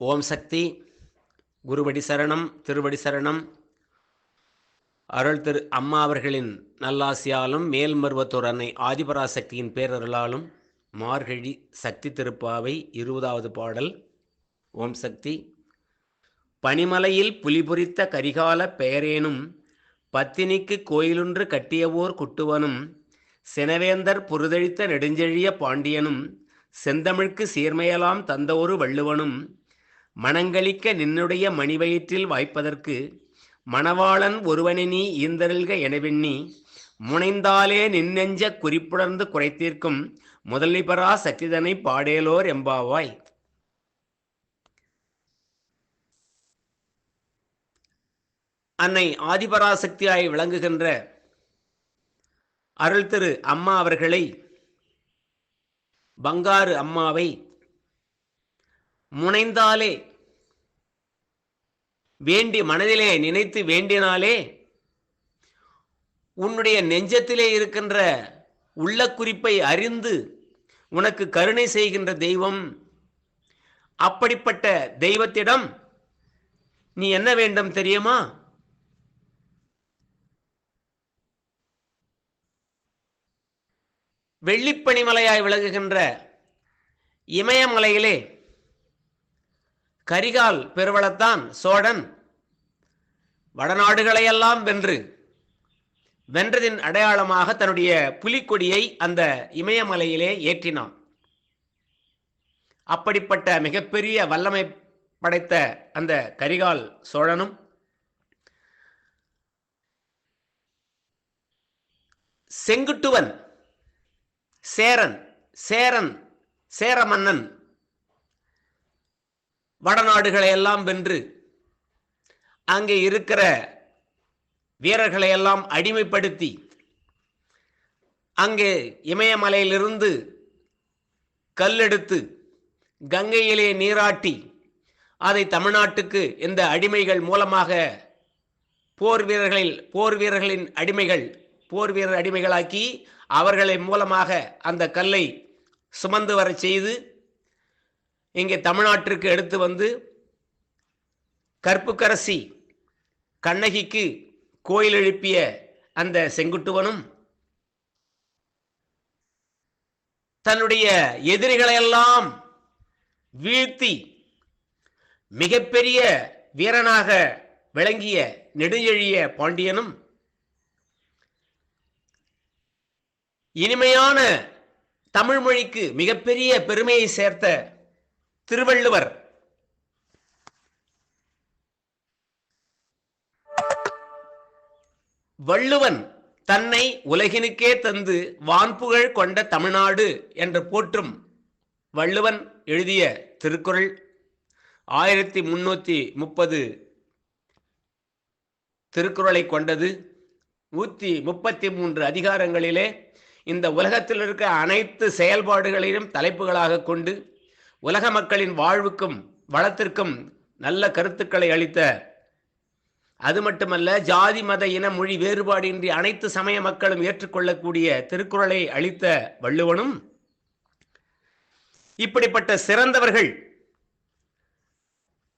ஓம் சக்தி குருவடி சரணம் திருவடி சரணம். அருள் திரு அம்மா அவர்களின் நல்லாசியாலும் மேல்மருவத்தோர் அன்னை ஆதிபராசக்தியின் பேரருளாலும் மார்கழி சக்தி திருப்பாவை இருபதாவது பாடல். ஓம் சக்தி. பனிமலையில் புலிபுரித்த கரிகால பெயரேனும் பத்தினிக்கு கோயிலொன்று கட்டியவோர் குட்டுவனும் செனவேந்தர் புருதழித்த நெடுஞ்செழிய பாண்டியனும் செந்தமிழ்க்கு சீர்மையலாம் ஒரு வள்ளுவனும் மனங்களிக்க நின்னுடைய மணிவயிற்றில் வாய்ப்பதற்கு மணவாளன் ஒருவனி ஈந்தருள்க எனவெண்ணி முனைந்தாலே நின்னெஞ்ச குறிப்புணர்ந்து குறைத்தீர்க்கும் முதலிபரா சக்திதனை பாடேலோர் எம்பாவாய். அன்னை ஆதிபராசக்தியாய் விளங்குகின்ற அருள் திரு அம்மா அவர்களை பங்காரு அம்மாவை முனைந்தாலே வேண்டி மனதிலே நினைத்து வேண்டினாலே உன்னுடைய நெஞ்சத்திலே இருக்கின்ற உள்ள குறிப்பை அறிந்து உனக்கு கருணை செய்கின்ற தெய்வம் அப்படிப்பட்ட தெய்வத்திடம் நீ என்ன வேண்டும் தெரியுமா? வெள்ளிப்பனிமலையாய் விலகுகின்ற இமயமலையிலே கரிகால் பெருவளத்தான் சோழன். வடநாடுகளையெல்லாம் வென்று வென்றதின் அடையாளமாக தன்னுடைய புலிக்கொடியை அந்த இமயமலையிலே ஏற்றினான். அப்படிப்பட்ட மிகப்பெரிய வல்லமை படைத்த அந்த கரிகால் சோழனும் செங்குட்டுவன் சேரன் சேரன் சேர மன்னன் வடநாடுகளை எல்லாம் வென்று அங்கே இருக்கிற வீரர்களை எல்லாம் அடிமைப்படுத்தி அங்கே இமயமலையிலிருந்து கல்லெடுத்து கங்கையிலே நீராட்டி அதை தமிழ்நாட்டுக்கு இந்த அடிமைகள் மூலமாக போர் வீரர்களில் போர் வீரர்களின் அடிமைகள் போர் வீரர் அடிமைகளாக்கி அவர்களை மூலமாக அந்த கல்லை சுமந்து வர செய்து இங்கே தமிழ்நாட்டிற்கு எடுத்து வந்து கற்புக்கரசி கண்ணகிக்கு கோயில் எழுப்பிய அந்த செங்குட்டுவனும் தன்னுடைய எதிரிகளையெல்லாம் வீழ்த்தி மிகப்பெரிய வீரனாக விளங்கிய நெடுஞ்செழிய பாண்டியனும் இனிமையான தமிழ் மொழிக்கு மிகப்பெரிய பெருமையை சேர்த்த திருவள்ளுவர். வள்ளுவன் தன்னை உலகினுக்கே தந்து வான்புகழ் கொண்ட தமிழ்நாடு என்று போற்றும் வள்ளுவன் எழுதிய திருக்குறள் ஆயிரத்தி முன்னூற்றி முப்பது திருக்குறளை கொண்டது. நூற்றி முப்பத்தி மூன்று அதிகாரங்களிலே இந்த உலகத்தில் இருக்க அனைத்து செயல்பாடுகளையும் தலைப்புகளாக கொண்டு உலக மக்களின் வாழ்வுக்கும் வளத்திற்கும் நல்ல கருத்துக்களை அளித்த அது மட்டுமல்ல ஜாதி மத இன மொழி வேறுபாடின்றி அனைத்து சமய மக்களும் ஏற்றுக்கொள்ளக்கூடிய திருக்குறளை அளித்த வள்ளுவனும் இப்படிப்பட்ட சிறந்தவர்கள்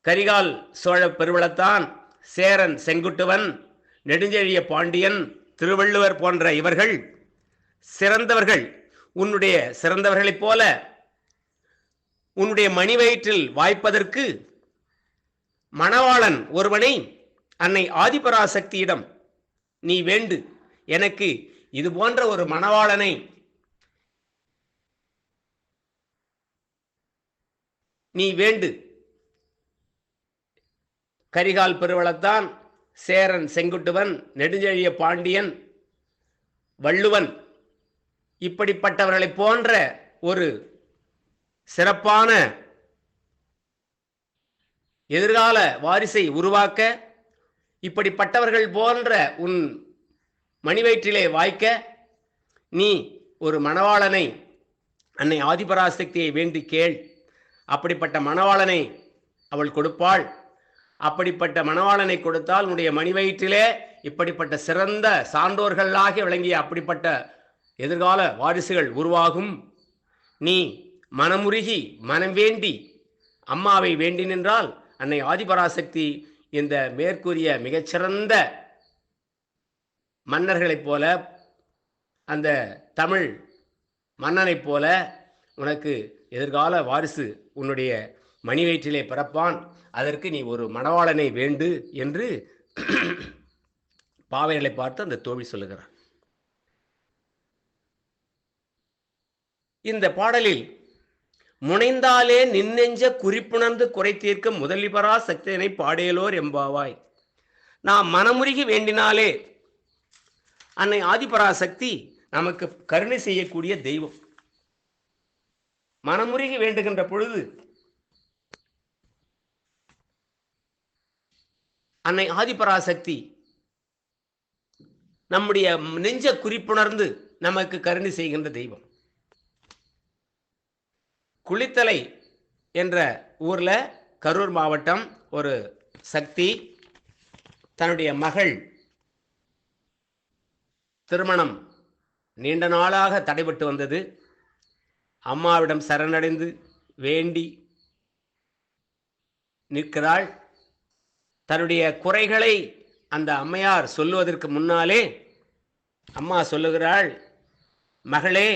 கரிகால் சோழ பெருவளத்தான் சேரன் செங்குட்டுவன் நெடுஞ்செழிய பாண்டியன் திருவள்ளுவர் போன்ற இவர்கள் சிறந்தவர்கள். உன்னுடைய சிறந்தவர்களைப் போல உன்னுடைய மணி வயிற்றில் வாய்ப்பதற்கு மணவாளன் ஒருவனை அன்னை ஆதிபராசக்தியிடம் நீ வேண்டு. எனக்கு இது போன்ற ஒரு மணவாளனை நீ வேண்டு. கரிகால் பெருவளத்தான் சேரன் செங்குட்டுவன் நெடுஞ்செழிய பாண்டியன் வள்ளுவன். இப்படிப்பட்டவர்களைப் போன்ற ஒரு சிறப்பான எதிர்கால வாரிசை உருவாக்க இப்படிப்பட்டவர்கள் போன்ற உன் மணிவயிற்றிலே வாய்க்க நீ ஒரு மணவாளனை அன்னை ஆதிபராசக்தியை வேண்டி கேள். அப்படிப்பட்ட மணவாளனை அவள் கொடுப்பாள். அப்படிப்பட்ட மணவாளனை கொடுத்தால் உன்னுடைய மணிவயிற்றிலே இப்படிப்பட்ட சிறந்த சான்றோர்களாக விளங்கிய அப்படிப்பட்ட எதிர்கால வாரிசுகள் உருவாகும். நீ மனமுருகி மனம் வேண்டி அம்மாவை வேண்டி நின்றால் அன்னை ஆதிபராசக்தி இந்த மேற்கூறிய மிகச்சிறந்த மன்னர்களைப் போல அந்த தமிழ் மன்னனைப் போல உனக்கு எதிர்கால வாரிசு உன்னுடைய மணி வயிற்றிலே பிறப்பான். அதற்கு நீ ஒரு மணவாளனை வேண்டு என்று பாவைகளை பார்த்து அந்த தோழி சொல்லுகிறான் இந்த பாடலில் முனைந்தாலே நின்னெஞ்ச குறிப்புணர்ந்து குறை தீர்க்க முதலிபரா சக்தியனை பாடேலோர் எம்பாவாய். நாம் மனமுருகி வேண்டினாலே அன்னை ஆதிபராசக்தி நமக்கு கருணை செய்யக்கூடிய தெய்வம். மனமுருகி வேண்டுகின்ற பொழுது அன்னை ஆதிபராசக்தி நம்முடைய நெஞ்ச குறிப்புணர்ந்து நமக்கு கருணை செய்கின்ற தெய்வம். குளித்தலை என்ற ஊரில் கரூர் மாவட்டம் ஒரு சக்தி. தன்னுடைய மகள் திருமணம் நீண்ட நாளாக தடைபட்டு வந்தது. அம்மாவிடம் சரணடைந்து வேண்டி நிற்கிறாள். தன்னுடைய குறைகளை அந்த அம்மையார் சொல்லுவதற்கு முன்னாலே அம்மா சொல்லுகிறாள் மகளே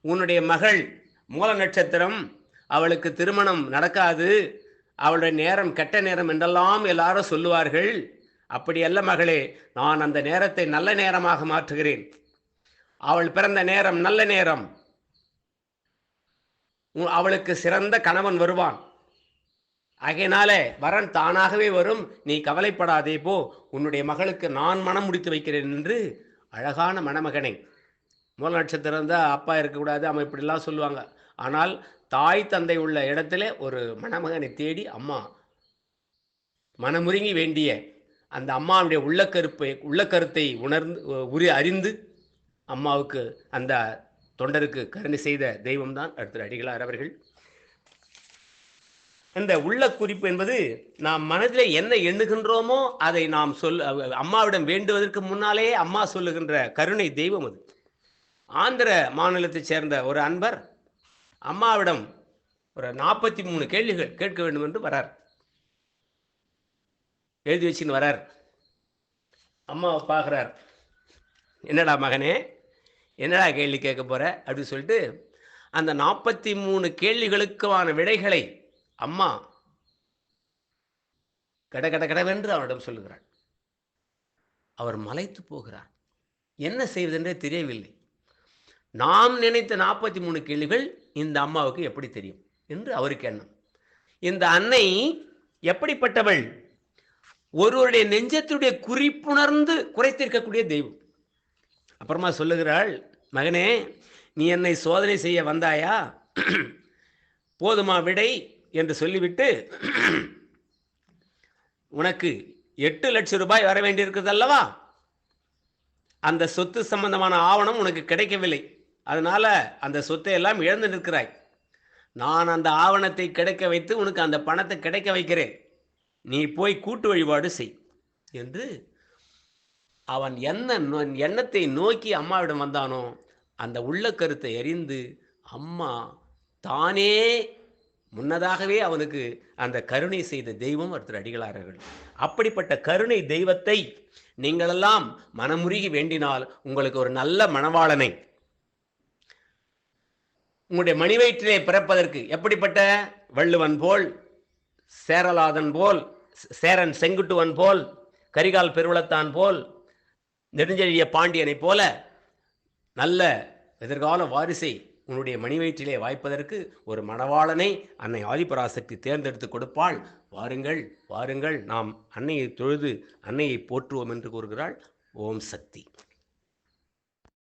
உன்னுடைய மகள் மூல நட்சத்திரம் அவளுக்கு திருமணம் நடக்காது. அவளுடைய நேரம் கெட்ட நேரம் என்றெல்லாம் எல்லாரும் சொல்லுவார்கள். அப்படி அல்ல மகளே நான் அந்த நேரத்தை நல்ல நேரமாக மாற்றுகிறேன். அவள் பிறந்த நேரம் நல்ல நேரம். உ- அவளுக்கு சிறந்த கணவன் வருவான். ஆகையினால வரன் தானாகவே வரும். நீ கவலைப்படாதே போ. உன்னுடைய மகளுக்கு நான் மனம் முடித்து வைக்கிறேன் என்று அழகான மணமகனை மூல நட்சத்திரம் இருந்தால் அப்பா இருக்கக்கூடாது அவன் இப்படிலாம் சொல்லுவாங்க. ஆனால் தாய் தந்தை உள்ள இடத்துல ஒரு மணமகனை தேடி அம்மா. மனமுருங்கி வேண்டிய அந்த அம்மாவுடைய உள்ள கருத்தை உணர்ந்து உரி அறிந்து அம்மாவுக்கு அந்த தொண்டருக்கு கருணை செய்த தெய்வம்தான் அடுத்த அடிகளார் அவர்கள். இந்த உள்ள குறிப்பு என்பது நாம் மனதில் என்ன எண்ணுகின்றோமோ அதை நாம் சொல் அம்மாவிடம் வேண்டுவதற்கு முன்னாலே அம்மா சொல்லுகின்ற கருணை தெய்வம் அது. ஆந்திர மாநிலத்தைச் சேர்ந்த ஒரு அன்பர் அம்மாவிடம் ஒரு நாற்பத்தி மூணு கேள்விகள் கேட்க வேண்டும் என்று வரார். எழுதி வச்சுன்னு வரார். அம்மாவை பார்க்குறார். என்னடா மகனே என்னடா கேள்வி கேட்க போகிற அப்படின்னு சொல்லிட்டு அந்த நாற்பத்தி மூணு கேள்விகளுக்கான விடைகளை அம்மா கட கட கடவென்று அவரிடம் சொல்லுகிறாள். அவர் மலைத்து போகிறார். என்ன செய்வதென்றே தெரியவில்லை. நாம் நினைத்த நாற்பத்தி மூணு கேள்விகள் இந்த அம்மாவுக்கு எப்படி தெரியும் என்று அவருக்கு எண்ணம். இந்த அன்னை எப்படிப்பட்டவள்? ஒருவருடைய நெஞ்சத்துடைய குறிப்புணர்ந்து குறைத்திருக்கக்கூடிய தெய்வம். அப்புறமா சொல்லுகிறாள் மகனே நீ என்னை சோதனை செய்ய வந்தாயா? போதுமா விடை? என்று சொல்லிவிட்டு உனக்கு எட்டு லட்சம் ரூபாய் வர வேண்டியிருக்கிறது அல்லவா அந்த சொத்து சம்பந்தமான ஆவணம் உனக்கு கிடைக்கவில்லை. அதனால அந்த சொத்தை எல்லாம் இழந்து நிற்கிறாய். நான் அந்த ஆவணத்தை கிடைக்க வைத்து உனக்கு அந்த பணத்தை கிடைக்க வைக்கிறேன். நீ போய் கூட்டு வழிபாடு செய் என்று அவன் என்ன நோ- எண்ணத்தை நோக்கி அம்மாவிடம் வந்தானோ அந்த உள்ள கருத்தை அறிந்து அம்மா தானே முன்னதாகவே அவனுக்கு அந்த கருணை செய்த தெய்வம் ஒருத்தர் அடிகளார்கள். அப்படிப்பட்ட கருணை தெய்வத்தை நீங்களெல்லாம் மனமுருகி வேண்டினால் உங்களுக்கு ஒரு நல்ல மணவாளனை உங்களுடைய மணிவயிற்றிலே பிறப்பதற்கு எப்படிப்பட்ட வள்ளுவன் போல் சேரலாதன் போல் சேரன் செங்குட்டுவன் போல் கரிகால் பெருவளத்தான் போல் நெடுஞ்செழிய பாண்டியனைப் போல நல்ல எதிர்கால வாரிசை உன்னுடைய மணிவயிற்றிலே வாய்ப்பதற்கு ஒரு மணவாளனை அன்னை ஆதிபராசக்தி தேர்ந்தெடுத்து கொடுப்பாள். வாருங்கள் வாருங்கள் நாம் அன்னையை தொழுது அன்னையை போற்றுவோம் என்று கூறுகிறாள். ஓம் சக்தி.